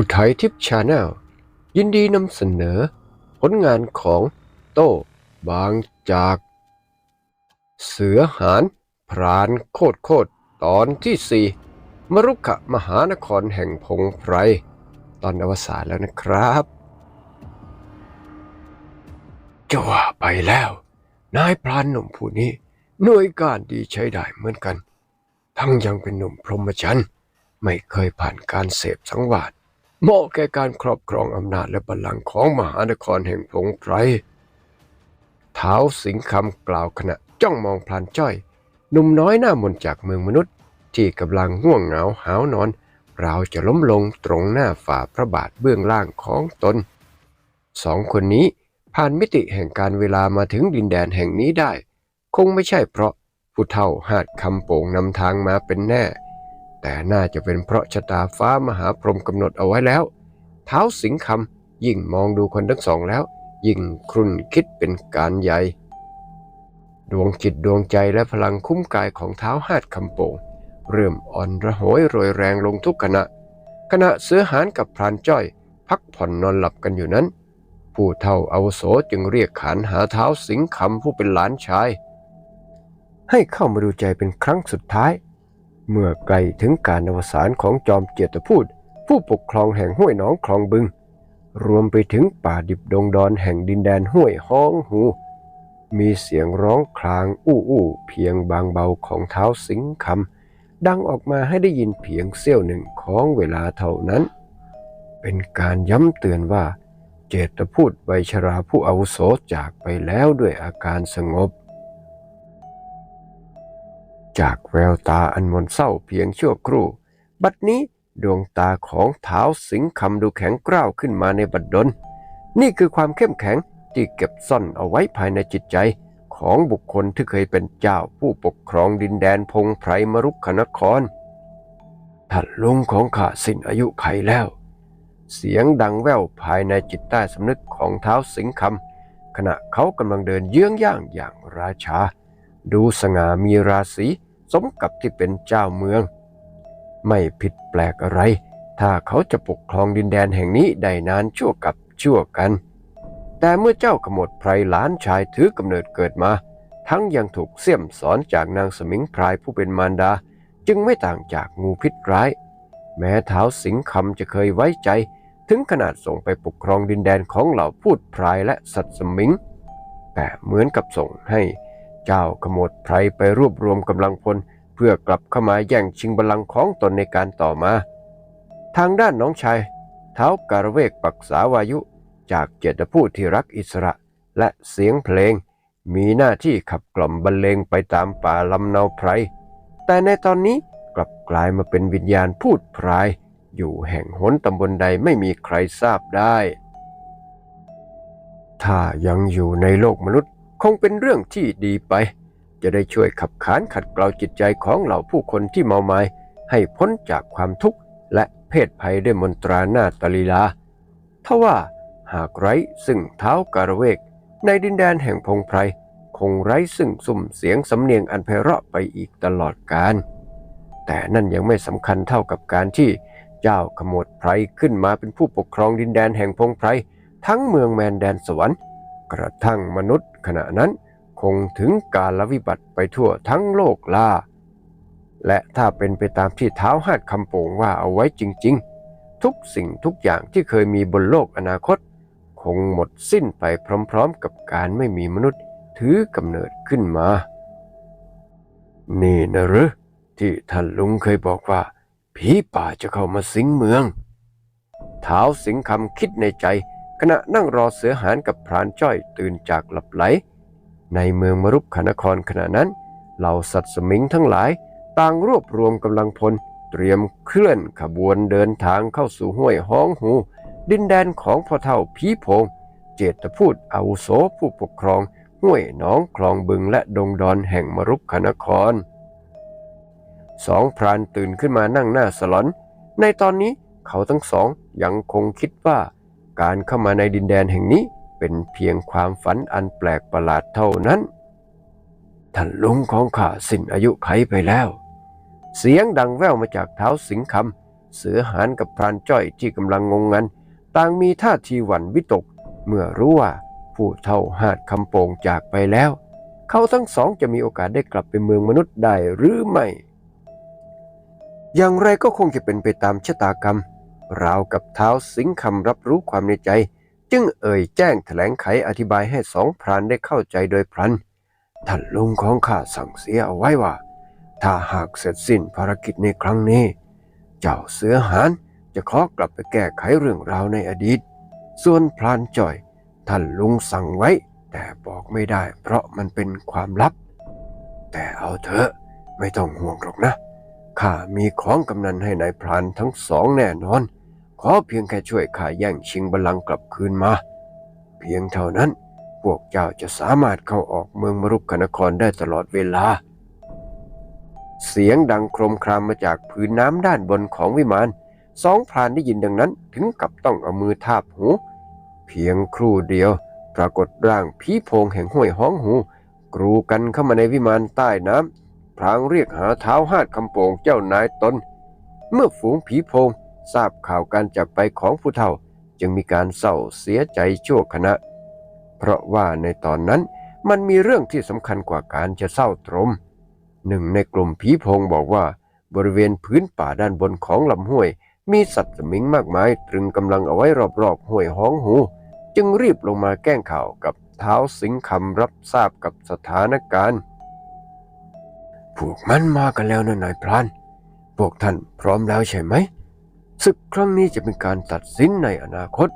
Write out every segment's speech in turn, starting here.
อุทัยทิพย์ชาแนลยินดีนำเสนอ ผลงานของโต้บางจาก เสือหานพรานโคตรโคตรตอนที่สี่มรุขมหานครแห่งพงไพร ตอนอวสานแล้วนะครับจะว่าไปแล้ว นายพรานหนุ่มผู้นี้หน่วยการดีใช้ได้เหมือนกัน ทั้งยังเป็นหนุ่มพรหมจรรย์ไม่เคยผ่านการเสพสังวาส เหมาะแก่การครอบครองอำนาจและบัลลังก์ของมหานครแห่งพงไพรเท้าสิงคำกล่าวขณะจ้องมองพลานจ้อยหนุ่มน้อยหน้ามนจากเมืองมนุษย์ ที่กำลังง่วงเหงาหาวนอนราวจะล้มลงตรงหน้าฝ่าพระบาทเบื้องล่างของตนสองคนนี้ผ่านมิติแห่งการเวลามาถึงดินแดนแห่งนี้ได้ คงไม่ใช่เพราะผู้เฒ่าหาดคำโป่งนำทางมาเป็นแน่ แต่น่าจะเป็นเพราะชะตาฟ้ามหาพรหมกำหนดเอาไว้แล้ว เท้าสิงคำยิ่งมองดูคนทั้งสองแล้ว ยิ่งครุ่นคิดเป็นการใหญ่ ดวงจิตดวงใจและพลังคุ้มกายของเท้าหาดคำโป่งเริ่มอ่อนระหยโรยแรงลงทุกขณะ ขณะเสือหานกับพรานจ้อย พักผ่อนนอนหลับกันอยู่นั้น ผู้เฒ่าอาวุโสจึงเรียกขานหาเท้าสิงคำผู้เป็นหลานชาย ให้เข้ามาดูใจเป็นครั้งสุดท้าย เมื่อใกล้ถึงการอวสานของจอมเกียรติพูด ผู้ปกครองแห่งห้วยหนองคลองบึง รวมไปถึงป่าดิบดงดอนแห่งดินแดนห้วยห้องหู มีเสียงร้องคลางอู้อู้เพียงบางเบาของเท้าสิงคำดังออกมาให้ได้ยินเพียงเสี้ยวหนึ่งของเวลาเท่านั้น เป็นการย้ำเตือนว่า เจตพูดใบชราผู้อาวุโสจากไปแล้วด้วยอาการสงบ จากแววตาอันมนเศร้าเพียงชั่วครู่ บัดนี้ดวงตาของเท้าสิงคำดูแข็งกร้าวขึ้นมาในบัดดล นี่คือความเข้มแข็งที่เก็บซ่อนเอาไว้ภายในจิตใจ ของบุคคลที่เคยเป็นเจ้าผู้ปกครองดินแดนพงไพรมรุกขนครท่านลุงของข้าสิ้นอายุไขแล้ว เสียงดังแว่วภายในจิตใต้สำนึกของเท้าสิงคำขณะเขากำลังเดินเยื้องย่างอย่างราชา ดูสง่ามีราศี สมกับที่เป็นเจ้าเมือง ไม่ผิดแปลกอะไร ถ้าเขาจะปกครองดินแดนแห่งนี้ได้นานชั่วกับชั่วกัน แต่เมื่อเจ้าขมดไพรหลานชายถือกำเนิดเกิดมา ทั้งยังถูกเสี่ยมสอนจากนางสมิงพรายผู้เป็นมารดา จึงไม่ต่างจากงูพิษร้าย แม้เท้าสิงคำจะเคยไว้ใจถึงขนาดส่งไปปกครองดินแดนของเหล่าพูดพรายและสัตว์สมิง แต่เหมือนกับส่งให้ เจ้าขมวดไพรไปรวบรวมกำลังพลเพื่อกลับเข้ามาแย่งชิงบัลลังก์ของตนในการต่อมา ทางด้านน้องชายเท้าการเวกปักษาวายุจากเจตพูดที่รักอิสระ และเสียงเพลง มีหน้าที่ขับกล่อมบรรเลงไปตามป่าลำเนาไพร แต่ในตอนนี้กลับกลายมาเป็นวิญญาณพูดพราย อยู่แห่งหนตำบลใดไม่มีใครทราบได้ ถ้ายังอยู่ในโลกมนุษย์ คงเป็นเรื่องที่ดีไป จะได้ช่วยขับขานขัดเกลาจิตใจของเหล่าผู้คนที่เมาไมา้ให้พ้นจากความทุกข์และเพศภัยด้วยมนตราหน้าตลีลาทว่าหากไร้ซึ่งเท้าการเวก ในดินแดนแห่งพงไพรคงไร้ซึ่งสุ่มเสียงสำเนียงอันไพเราะไปอีกตลอดกาลแต่นั่นยังไม่สำคัญเท่ากับการที่เจ้าขมวดไพรขึ้นมาเป็นผู้ปกครองดินแดนแห่งพงไพรทั้งเมืองแมนแดนสวรรค์ กระทั่งมนุษย์ ขณะนั้นคงถึงการละวิบัติไปทั่วทั้งโลกล่า และถ้าเป็นไปตามที่เท้าหาดคำโป่งว่าเอาไว้จริง ๆ ทุกสิ่งทุกอย่างที่เคยมีบนโลกอนาคต คงหมดสิ้นไปพร้อมๆ กับการไม่มีมนุษย์ถือกำเนิดขึ้นมา นี่นะหรือที่ท่านลุงเคยบอกว่า ผีป่าจะเข้ามาสิงเมือง เท้าสิงคำคิดในใจ ขณะนั่งรอเสือหานกับพรานจ้อยตื่นจากหลับไหล ในเมืองมรุกขนครขณะนั้นเหล่าสัตว์สมิงทั้งหลาย ต่างรวบรวมกำลังพล เตรียมเคลื่อนขบวนเดินทางเข้าสู่ห้วยห้องหู ดินแดนของพ่อเท่าผีโพง เจตพูดอาวุโสผู้ปกครองห้วยหน้องคลองบึงและดงดอนแห่งมรุกขนครสองพรานตื่นขึ้นมานั่งหน้าสลอน ในตอนนี้เขาทั้งสองยังคงคิดว่า การเข้ามาในดินแดนแห่งนี้เป็นเพียงความฝันอันแปลกประหลาดเท่านั้น ท่านลุงของข้าสิ้นอายุไขไปแล้ว เสียงดังแว่วมาจากเท้าสิงคำเสือหานกับพรานจ้อยที่กำลังงงงัน ต่างมีท่าทีหวั่นวิตก เมื่อรู้ว่าผู้เท่าหาดคำโป่งจากไปแล้ว เขาทั้งสองจะมีโอกาสได้กลับไปเมืองมนุษย์ได้หรือไม่ อย่างไรก็คงจะเป็นไปตามชะตากรรม ราวกับเท้าสิงคำรับรู้ความในใจ จึงเอ่ยแจ้งแถลงไขอธิบายให้สองพรานได้เข้าใจโดยพลันท่านลุงของข้าสั่งเสียเอาไว้ว่า ถ้าหากเสร็จสิ้นภารกิจในครั้งนี้ เจ้าเสือหานจะขอกลับไปแก้ไขเรื่องราวในอดีต ส่วนพรานจ่อย ท่านลุงสั่งไว้ แต่บอกไม่ได้เพราะมันเป็นความลับ แต่เอาเถอะไม่ต้องห่วงหรอกนะข้ามีของกำนันให้ในายพรานทั้งสองแน่นอน ขอเพียงแค่ช่วยข้าแย่งชิงบัลลังก์กลับคืนมา เพียงเท่านั้นพวกเจ้าจะสามารถเข้าออกเมืองมรุกขนครได้ตลอดเวลา เสียงดังโครมครามมาจากพื้นน้ำด้านบนของวิมานสองพรานได้ยินดังนั้นถึงกับต้องเอามือทาบหู เพียงครู่เดียว ปรากฏร่างผีโพงแห่งห้วยห้องหู กรูกันเข้ามาในวิมานใต้น้ำพรางเรียกหาเท้าหาดคำโป่งเจ้านายตน เมื่อฝูงผีโพง ทราบข่าวการจากไปของผู้เฒ่าจึงมีการเศร้าเสียใจชั่วขณะ เพราะว่าในตอนนั้นมันมีเรื่องที่สำคัญกว่าการจะเศร้าตรม หนึ่งในกลุ่มผีพงบอกว่า บริเวณพื้นป่าด้านบนของลำห้วย มีสัตว์สมิงมากมาย ตรึงกำลังเอาไว้รอบๆห้วยห้องหู จึงรีบลงมาแกล้งข่าวกับเท้าสิงคำรับทราบกับสถานการณ์พวกมันมากันแล้วนะนายพราน พวกท่านพร้อมแล้วใช่ไหม ศึกครั้งนี้จะเป็นการตัดสินในอนาคต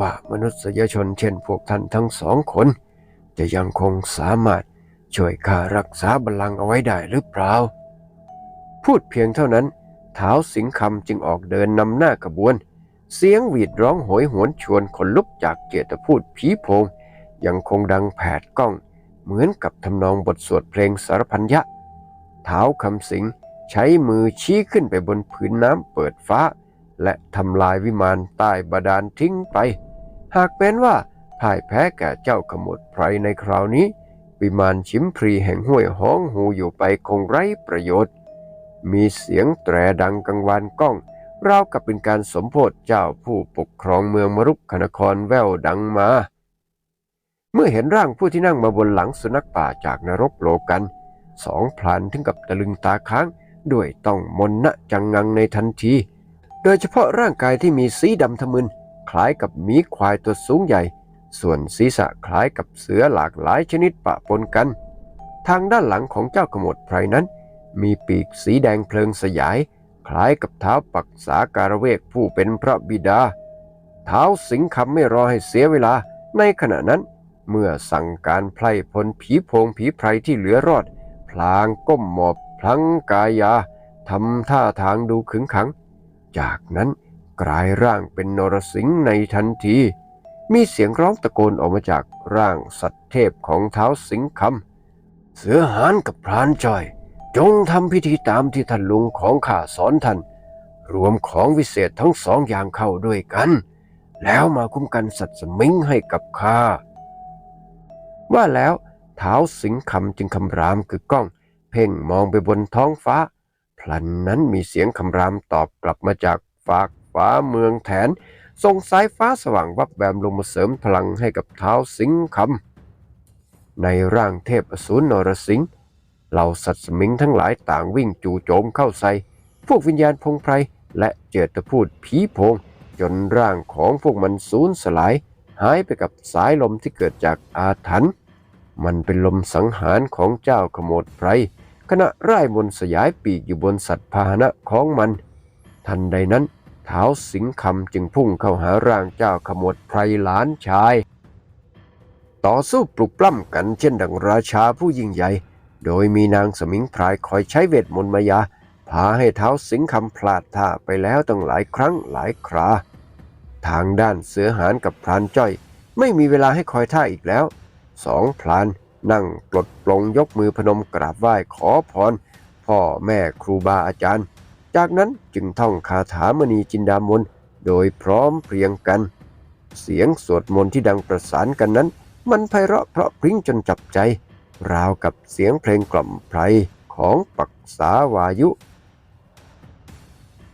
ว่ามนุษยชนเช่นพวกท่านทั้งสองคน จะยังคงสามารถช่วยข้ารักษาบัลลังก์เอาไว้ได้หรือเปล่า พูดเพียงเท่านั้นเท้าสิงคำจึงออกเดินนำหน้าขบวน เสียงหวีดร้องโหยหวนชวนขนลุกจากเกียรติพูดผีโพง ยังคงดังแผดกล้อง เหมือนกับทำนองบทสวดเพลงสารพันยะเท้าคำสิงใช้มือชี้ขึ้นไปบนผืนน้ำเปิดฟ้า และทำลายวิมานใต้บาดาลทิ้งไป หากเป็นว่าพ่ายแพ้แก่เจ้าขมดไพรในคราวนี้ วิมานชิมพรีแห่งห้วยห้องหูอยู่ไปคงไร้ประโยชน์ มีเสียงแตรดังกังวานก้องราวกับเป็นการสมโพธิเจ้าผู้ปกครองเมืองมรุกขนครแววดังมา เมื่อเห็นร่างผู้ที่นั่งมาบนหลังสุนัขป่าจากนรกโลกันสองพลานถึงกับตะลึงตาค้าง ด้วยต้องมนนะจังงังในทันที โดยเฉพาะร่างกายที่มีสีดำทะมึน คล้ายกับหมีควายตัวสูงใหญ่ ส่วนศีรษะคล้ายกับเสือหลากหลายชนิดปะปนกัน ทางด้านหลังของเจ้าขมวดไพรนั้น มีปีกสีแดงเพลิงสยาย คล้ายกับเท้าปักษาการเวกผู้เป็นพระบิดา เท้าสิงคำไม่รอให้เสียเวลา ในขณะนั้น เมื่อสั่งการไพร่พลผีโพงผีไพรที่เหลือรอด พลางก้มหมอบพลังกายาทำท่าทางดูขึงขัง จากนั้นกลายร่างเป็นนรสิงห์ในทันที มีเสียงร้องตะโกนออกมาจากร่างสัตว์เทพของเท้าสิงคำเสือหานกับพรานจอย จงทำพิธีตามที่ท่านลุงของข้าสอนท่าน รวมของวิเศษทั้งสองอย่างเข้าด้วยกัน แล้วมาคุ้มกันสัตว์สมิงให้กับข้าว่าแล้วเท้าสิงคำจึงคำรามกึกก้อง เพ่งมองไปบนท้องฟ้า พลันนั้นมีเสียงคำรามตอบกลับมาจากฝากฟ้าเมืองแถนส่งสายฟ้าสว่างวับแวมลงมาเสริมพลังให้กับเท้าสิงคำในร่างเทพอสูรนรสิงห์เหล่าสัตว์สมิงทั้งหลายต่างวิ่งจู่โจมเข้าใส่ พวกวิญญาณพงไพรและเจตพูดผีโพง จนร่างของพวกมันสูญสลาย หายไปกับสายลมที่เกิดจากอาถรรพ์มันเป็นลมสังหารของเจ้าขโมดไพร ขณะไร่มนสยายปีกอยู่บนสัตว์พาหนะของมัน ทันใดนั้นเท้าสิงคำจึงพุ่งเข้าหาร่างเจ้าขโมดไพรหลานชาย ต่อสู้ปลุกปล้ำกันเช่นดังราชาผู้ยิ่งใหญ่ โดยมีนางสมิงพรายคอยใช้เวทมนต์มายา พาให้เท้าสิงคำพลาดท่าไปแล้วตั้งหลายครั้งหลายครา ทางด้านเสือหานกับพรานจ้อย ไม่มีเวลาให้คอยท่าอีกแล้วสองพลาน นั่งปลดปลงยกมือพนมกราบไหว้ขอพร พ่อแม่ครูบาอาจารย์ จากนั้นจึงท่องคาถามณีจินดามนโดยพร้อมเพรียงกัน เสียงสวดมนต์ที่ดังประสานกันนั้น มันไพเราะเพราะพริ้งจนจับใจ ราวกับเสียงเพลงกล่อมไพรของปักษาวายุ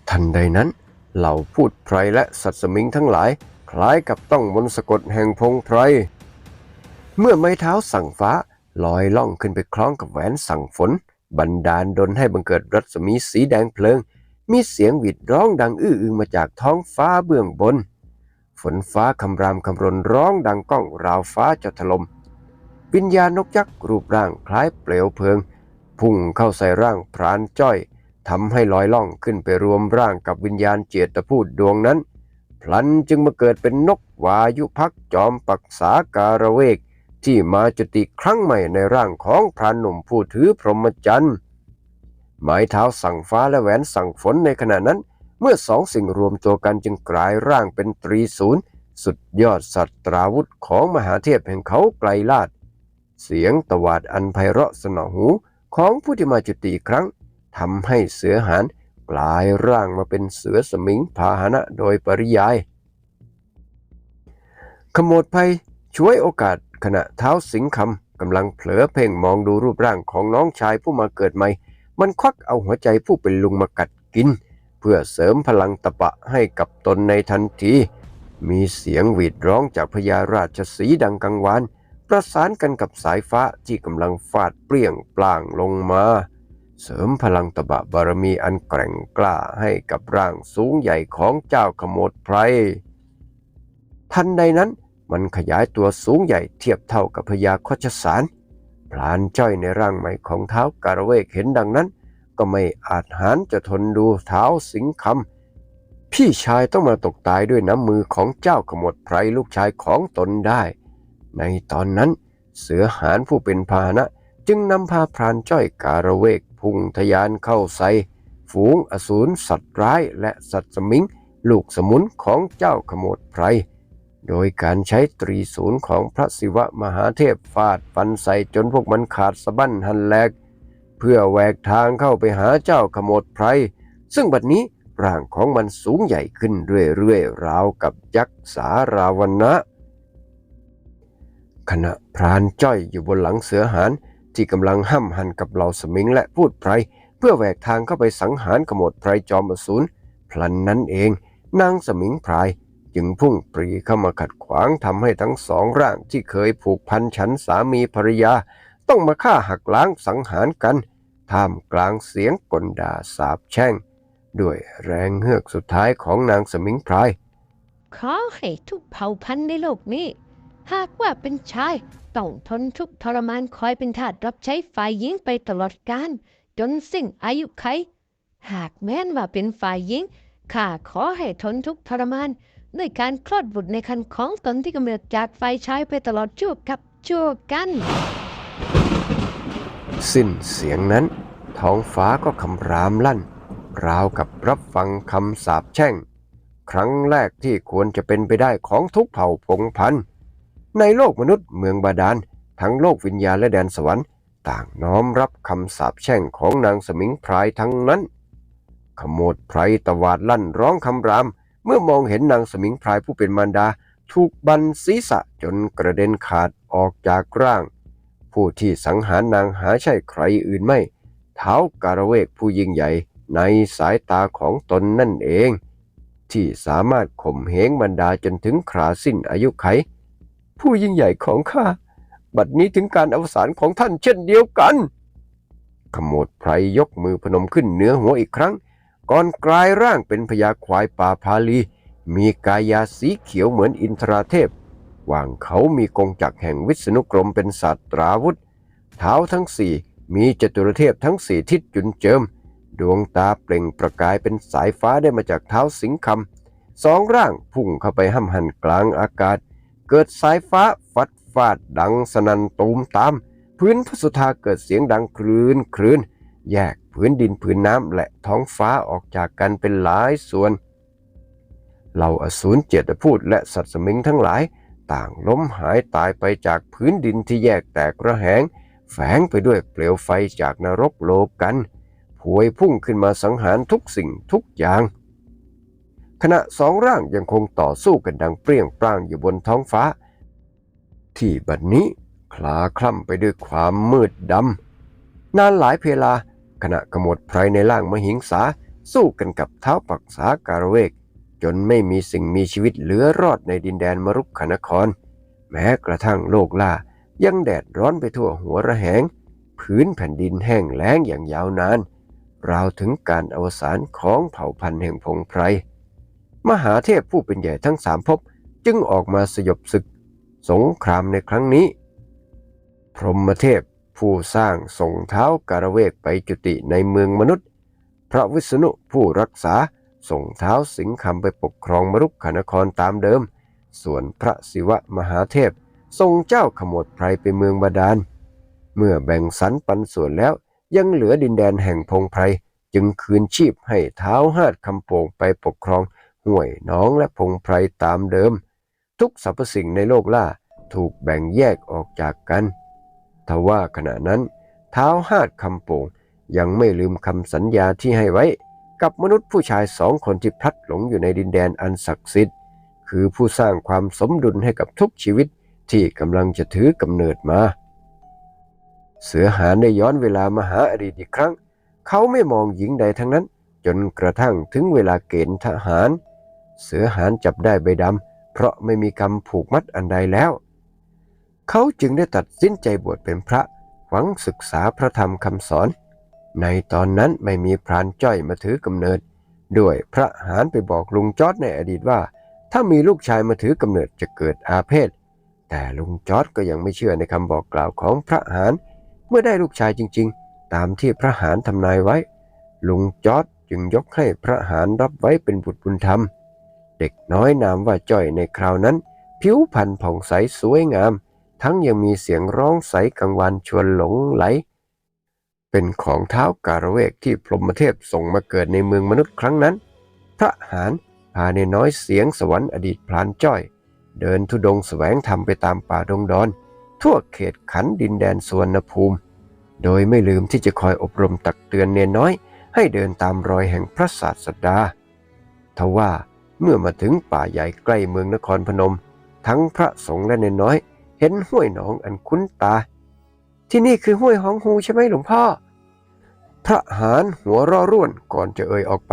ทันใดนั้น เหล่าพูดไพรและสัตว์สมิงทั้งหลาย คล้ายกับต้องมนต์สะกดแห่งพงไพร เมื่อไม้เท้าสั่งฟ้าลอยล่องขึ้นไปคล้องกับแหวนสั่งฝน บันดาลดนให้บังเกิดรัศมีสีแดงเพลิง มีเสียงหวีดร้องดังอื้ออึงมาจากท้องฟ้าเบื้องบน ฝนฟ้าคำรามคำรนร้องดังก้องราวฟ้าจะถลม่มวิญญาณนกยักษ์รูปร่างคล้ายเปลวเพลิง พุ่งเข้าใส่ร่างพรานจ้อยทำให้ลอยล่องขึ้นไปรวมร่างกับวิญญาณเจตพูดดวงนั้น พลันจึงมาเกิดเป็นนกวายุพักจอมปักษาการะเวก ที่มาจุติครั้งใหม่ในร่างของพรานหนุ่มผู้ถือพรหมจรรย์หมายเท้าสั่งฟ้าและแหวนสั่งฝนในขณะนั้น เมื่อสองสิ่งรวมตัวกันจึงกลายร่างเป็นตรีศูนย์สุดยอดสัตราวุธของมหาเทพแห่งเขาไกลลาด เสียงตวาดอันไพเราะสนอหูของผู้ที่มาจุติครั้งทำให้เสือหานกลายร่างมาเป็นเสือสมิงพาหนะโดยปริยาย ขโมดภัยช่วยโอกาส ขณะเท้าสิงคำกำลังเผลอเพ่งมองดูรูปร่างของน้องชายผู้มาเกิดใหม่ มันควักเอาหัวใจผู้เป็นลุงมากัดกิน เพื่อเสริมพลังตะปะให้กับตนในทันที มีเสียงหวีดร้องจากพญาราชสีดังกังวาน ประสานกันกับสายฟ้าที่กำลังฟาดเปรี้ยงปล่างลงมา เสริมพลังตะบะบารมีอันแกร่งกล้าให้กับร่างสูงใหญ่ของเจ้าขโมดไพรทันใดนั้น มันขยายตัวสูงใหญ่เทียบเท่ากับพญาโคชสารพลานจ้อยในร่างใหม่ของเท้าการะเวกเห็นดังนั้น ก็ไม่อาจหารจะทนดูเท้าสิงคำพี่ชายต้องมาตกตายด้วยน้ำมือของเจ้าขโมดไพรลูกชายของตนได้ ในตอนนั้น เสือหานผู้เป็นพาหนะ จึงนำพาพรานจ้อยการะเวกพุ่งทะยานเข้าใส่ฝูงอสูรสัตว์ร้ายและสัตว์สมิง ลูกสมุนของเจ้าขโมดไพร โดยการใช้ตรีศูนย์ของพระศิวะมหาเทพฟาดฟันใส่จนพวกมันขาดสะบั้นหันแหลก เพื่อแหวกทางเข้าไปหาเจ้าขโมดไพรซึ่งบัดนี้ร่างของมันสูงใหญ่ขึ้นเรื่อยๆราวกับยักษ์สาราวนะ ขณะพรานจ้อยอยู่บนหลังเสือหานที่กำลังห้ำหันกับเหล่าสมิงและพูดไพรเพื่อแหวกทางเข้าไปสังหารขโมดไพรจอมอสูรพลันนั้นเองนางสมิงพราย จึงพุ่งปรีเข้ามาขัดขวางทำให้ทั้งสองร่างที่เคยผูกพันฉันสามีภรรยา ต้องมาฆ่าหักล้างสังหารกัน ท่ามกลางเสียงกลด่าสาบแช่ง ด้วยแรงเฮือกสุดท้ายของนางสมิงพรายขอให้ทุกเผ่าพันธุ์ในโลกนี้ หากว่าเป็นชาย ต้องทนทุกทรมานคอยเป็นทาสรับใช้ฝ่ายหญิงไปตลอดกาลจนสิ้นอายุไข หากแม้นว่าเป็นฝ่ายหญิงข้าขอให้ทนทุกทรมาน ด้วยการคลอดบุตรในครรภ์ของตนที่กำเนิดจากฝ่ายชายไปตลอดชั่วกับชั่วกัน สิ้นเสียงนั้น ท้องฟ้าก็คำรามลั่น ราวกับรับฟังคำสาปแช่ง ครั้งแรกที่ควรจะเป็นไปได้ของทุกเผ่าพงพันธุ์ในโลกมนุษย์เมืองบาดาลทั้งโลกวิญญาณและแดนสวรรค์ ต่างน้อมรับคำสาปแช่งของนางสมิงพรายทั้งนั้น ขโมดไพรตวาดลั่นร้องคำราม เมื่อมองเห็นนางสมิงพรายผู้เป็นมารดา ถูกบันศีรษะจนกระเด็นขาดออกจากร่าง ผู้ที่สังหารนางหาใช่ใครอื่นไม่ เท้าการเวกผู้ยิ่งใหญ่ในสายตาของตนนั่นเอง ที่สามารถข่มเหงบรรดาจนถึงคราสิ้นอายุไข ผู้ยิ่งใหญ่ของข้า บัดนี้ถึงการอวสานของท่านเช่นเดียวกันขโมดไพรยกมือพนมขึ้นเหนือหัวอีกครั้ง ก่อนกลายร่างเป็นพญาควายป่าพาลี มีกายาสีเขียวเหมือนอินทราเทพ วางเขามีกงจักรแห่งวิษณุกรมเป็นสัตราวุธ เท้าทั้งสี่มีจตุรเทพทั้งสี่ทิศจุนเจิม ดวงตาเปล่งประกายเป็นสายฟ้าได้มาจากเท้าสิงคำสองร่างพุ่งเข้าไปห้ำหันกลางอากาศ เกิดสายฟ้าฟัดฟาดดังสนันตูมตาม พื้นพระสุธาเกิดเสียงดังครืนครืนแยก พื้นดินพื้นน้ำและท้องฟ้าออกจากกันเป็นหลายส่วน เหล่าอสูรเจตพูดและสัตว์สมิงทั้งหลาย ต่างล้มหายตายไปจากพื้นดินที่แยกแตกระแหง แฝงไปด้วยเปลวไฟจากนรกโลกันพวยพุ่งขึ้นมาสังหารทุกสิ่งทุกอย่าง ขณะสองร่างยังคงต่อสู้กันดังเปรี้ยงปร้างอยู่บนท้องฟ้า ที่บัดนี้คลาคล่ำไปด้วยความมืดดำนานหลายเพลา ขณะกมดไพรในร่างมหิงสาสู้กันกับเท้าปักษาการเวก จนไม่มีสิ่งมีชีวิตเหลือรอดในดินแดนมรุกขนคร แม้กระทั่งโลกล่ายังแดดร้อนไปทั่วหัวระแหง พื้นแผ่นดินแห้งแล้งอย่างยาวนาน ราวถึงการอวสานของเผ่าพันธุ์แห่งพงไพร มหาเทพผู้เป็นใหญ่ทั้งสามภพจึงออกมาสยบศึก สงครามในครั้งนี้ พรหมเทพ ผู้สร้างส่งเท้าการเวกไปจุติในเมืองมนุษย์ พระวิษณุผู้รักษาส่งเท้าสิงคำไปปกครองมรุกขนครตามเดิม ส่วนพระศิวะมหาเทพทรงเจ้าขมวดไพรไปเมืองบาดาล เมื่อแบ่งสรรปันส่วนแล้วยังเหลือดินแดนแห่งพงไพรจึงคืนชีพให้เท้าหาดคำโป่งไปปกครองห้วยน้องและพงไพรตามเดิม ทุกสรรพสิ่งในโลกล่าถูกแบ่งแยกออกจากกัน ทว่าขณะนั้นเท้าหาดคำโป่งยังไม่ลืมคำสัญญาที่ให้ไว้ กับมนุษย์ผู้ชายสองคนที่พลัดหลงอยู่ในดินแดนอันศักดิ์สิทธิ์ คือผู้สร้างความสมดุลให้กับทุกชีวิตที่กำลังจะถือกำเนิดมา เสือหานได้ย้อนเวลามาหาอดีตอีกครั้ง เขาไม่มองหญิงใดทั้งนั้น จนกระทั่งถึงเวลาเกณฑ์ทหาร เสือหานจับได้ใบดำเพราะไม่มีกรรมผูกมัดอันใดแล้ว เขาจึงได้ตัดสินใจบวชเป็นพระหวังศึกษาพระธรรมคำสอน ในตอนนั้นไม่มีพรานจ้อยมาถือกำเนิด ด้วยพระหานไปบอกลุงจอดในอดีตว่า ถ้ามีลูกชายมาถือกำเนิดจะเกิดอาเพศ แต่ลุงจอดก็ยังไม่เชื่อในคำบอกกล่าวของพระหานเมื่อได้ลูกชายจริง ๆ ตามที่พระหานทำนายไว้ ลุงจอดจึงยกให้พระหานรับไว้เป็นบุตรบุญธรรม เด็กน้อยนามว่าจ้อยในคราวนั้น ผิวพรรณผ่องใสสวยงาม ทั้งยังมีเสียงร้องใสกังวานชวนหลงไหล เป็นของเท้าการเวกที่พรหมเทพส่งมาเกิดในเมืองมนุษย์ครั้งนั้น พระหานพาในน้อยเสียงสวรรค์อดีตพลานจ้อย เดินทุดงค์แสวงธรรมไปตามป่าดงดอน ทั่วเขตขันดินแดนสวนภูมิ โดยไม่ลืมที่จะคอยอบรมตักเตือนเนนน้อย ให้เดินตามรอยแห่งพระศาสดาทว่าเมื่อมาถึงป่าใหญ่ใกล้เมืองนครพนม ทั้งพระสงฆ์และเนนน้อย เห็นห้วยหนองอันคุ้นตา ที่นี่คือห้วยห้องฮูใช่ไหมหลวงพ่อพระหานหัวร่อร่วนก่อนจะเอ่ยออกไป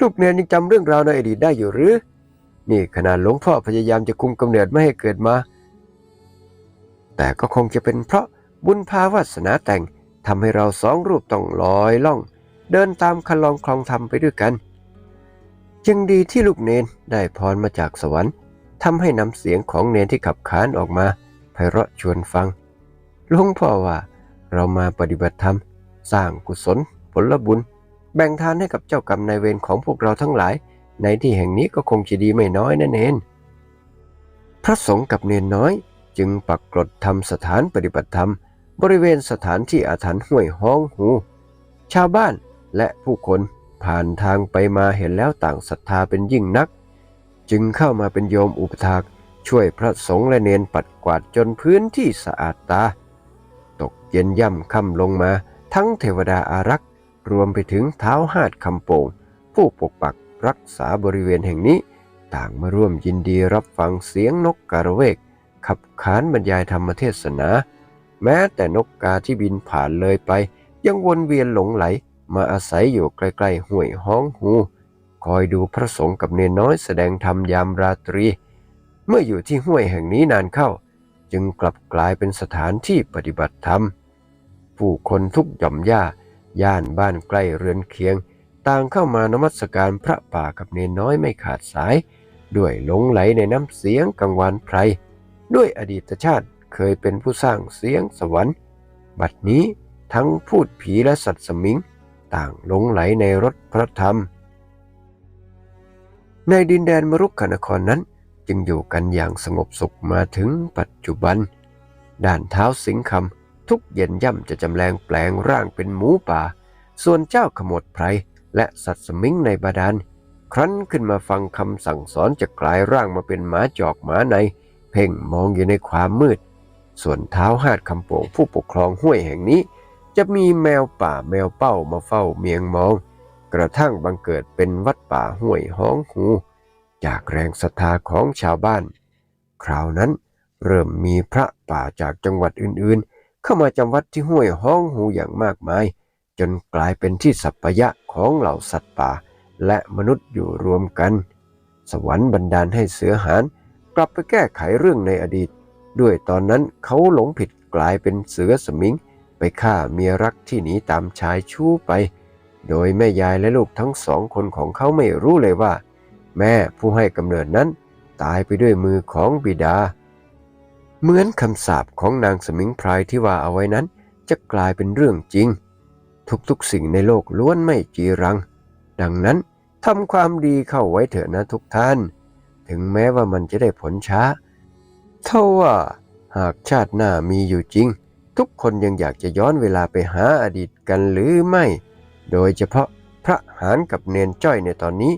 ลูกเนนยังจำเรื่องราวในอดีตได้อยู่หรือ นี่ขนาดหลวงพ่อพยายามจะคุมกำเนิดไม่ให้เกิดมา แต่ก็คงจะเป็นเพราะบุญพาวาสนาแต่งทำให้เราสองรูปต้องลอยล่อง เดินตามคันลองคลองธรรมไปด้วยกันยังดีที่ลูกเนนได้พรมาจากสวรรค์ ทำให้นำเสียงของเนนที่ขับขานออกมาไพเราะชวนฟังหลวงพ่อว่าเรามาปฏิบัติธรรม สร้างกุศล ผลบุญ แบ่งทานให้กับเจ้ากรรมนายเวรของพวกเราทั้งหลาย ในที่แห่งนี้ก็คงจะดีไม่น้อยนั่นเองพระสงฆ์กับเนนน้อยจึงปักกรดทำสถานปฏิบัติธรรม บริเวณสถานที่อาถรรพ์ห้วยห้องหู ชาวบ้านและผู้คนผ่านทางไปมาเห็นแล้วต่างศรัทธาเป็นยิ่งนัก จึงเข้ามาเป็นโยมอุปถากช่วยพระสงฆ์และเนนปัดกวาดจนพื้นที่สะอาดตา ตกเย็นย่ำค่ำลงมา ทั้งเทวดาอารักษ์รวมไปถึงเท้าหาดคำโป่ง ผู้ปกปักรักษาบริเวณแห่งนี้ ต่างมาร่วมยินดีรับฟังเสียงนกกรเวก ขับขานบรรยายธรรมเทศนา แม้แต่นกกาที่บินผ่านเลยไป ยังวนเวียนหลงไหลมาอาศัยอยู่ใกล้ๆห้วยห้องหู คอยดูพระสงฆ์กับเนนน้อยแสดงธรรมยามราตรี เมื่ออยู่ที่ห้วยแห่งนี้นานเข้า จึงกลับกลายเป็นสถานที่ปฏิบัติธรรม ผู้คนทุกหย่อมย่าย่านบ้านใกล้เรือนเคียง ต่างเข้ามานมัสการพระป่ากับเนนน้อยไม่ขาดสาย ด้วยหลงไหลในน้ำเสียงกังวานไพรด้วยอดีตชาติเคยเป็นผู้สร้างเสียงสวรรค์ บัดนี้ทั้งพูดผีและสัตว์สมิง ต่างหลงไหลในรถพระธรรม ในดินแดนมรุกขนครนั้นจึงอยู่กันอย่างสงบสุขมาถึงปัจจุบัน ด้านเท้าสิงคำทุกเย็นย่ำจะจำแรงแปลงร่างเป็นหมูป่า ส่วนเจ้าขมวดไพรและสัตว์สมิงในบาดาลครั้นขึ้นมาฟังคำสั่งสอนจะกลายร่างมาเป็นหมาจอกหมาใน เพ่งมองอยู่ในความมืด ส่วนเท้าหาดคำโป่งผู้ปกครองห้วยแห่งนี้ จะมีแมวป่าแมวเป้ามาเฝ้าเมียงมอง กระทั่งบังเกิดเป็นวัดป่าห้วยห้องหู จากแรงศรัทธาของชาวบ้าน คราวนั้นเริ่มมีพระป่าจากจังหวัดอื่นๆ เข้ามาจำวัดที่ห้วยห้องหูอย่างมากมาย จนกลายเป็นที่สัปยะของเหล่าสัตว์ป่า และมนุษย์อยู่รวมกัน สวรรค์บันดาลให้เสือหานกลับไปแก้ไขเรื่องในอดีต ด้วยตอนนั้นเขาหลงผิดกลายเป็นเสือสมิง ไปฆ่าเมียรักที่หนีตามชายชู้ไป โดยแม่ยายและลูกทั้งสองคนของเขาไม่รู้เลยว่า แม่ผู้ให้กำเนิดนั้น ตายไปด้วยมือของบิดา เหมือนคำสาปของนางสมิงพรายที่ว่าเอาไว้นั้น จะกลายเป็นเรื่องจริง ทุกๆสิ่งในโลกล้วนไม่จีรัง ดังนั้นทำความดีเข้าไว้เถอะนะทุกท่าน ถึงแม้ว่ามันจะได้ผลช้า เท่าว่าหากชาติหน้ามีอยู่จริง ทุกคนยังอยากจะย้อนเวลาไปหาอดีตกันหรือไม่ โดยเฉพาะพระหานกับเนนจ้อยในตอนนี้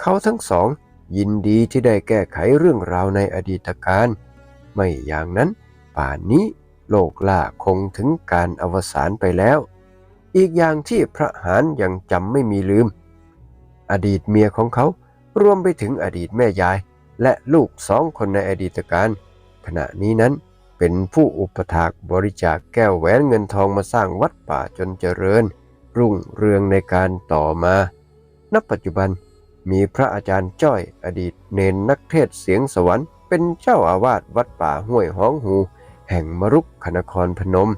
เขาทั้งสองยินดีที่ได้แก้ไขเรื่องราวในอดีตการ ไม่อย่างนั้น ป่านนี้โลกล่าคงถึงการอวสานไปแล้ว อีกอย่างที่พระหานยังจำไม่มีลืม อดีตเมียของเขารวมไปถึงอดีตแม่ยาย และลูกสองคนในอดีตการ ขณะนี้นั้นเป็นผู้อุปถากบริจาคแก้วแหวนเงินทองมาสร้างวัดป่าจนเจริญ รุ่งเรืองในการต่อมา ณ ปัจจุบันมีพระอาจารย์จ้อยอดีตเนนนักเทศเสียงสวรรค์เป็นเจ้าอาวาสวัดป่าห้วยห้องหู แห่งมรุกขนครพนม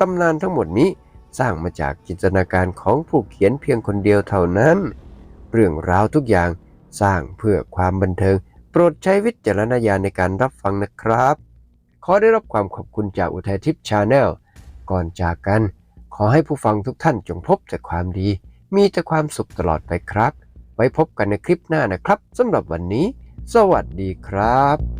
ตำนานทั้งหมดนี้สร้างมาจากจินตนาการของผู้เขียนเพียงคนเดียวเท่านั้น เรื่องราวทุกอย่างสร้างเพื่อความบันเทิง โปรดใช้วิจารณญาณในการรับฟังนะครับ ขอได้รับความขอบคุณจากอุทัยทิพย์ชาแนลก่อนจากกัน ขอให้ผู้ฟังทุกท่านจงพบแต่ความดี มีแต่ความสุขตลอดไปครับ ไว้พบกันในคลิปหน้านะครับสำหรับวันนี้ สวัสดีครับ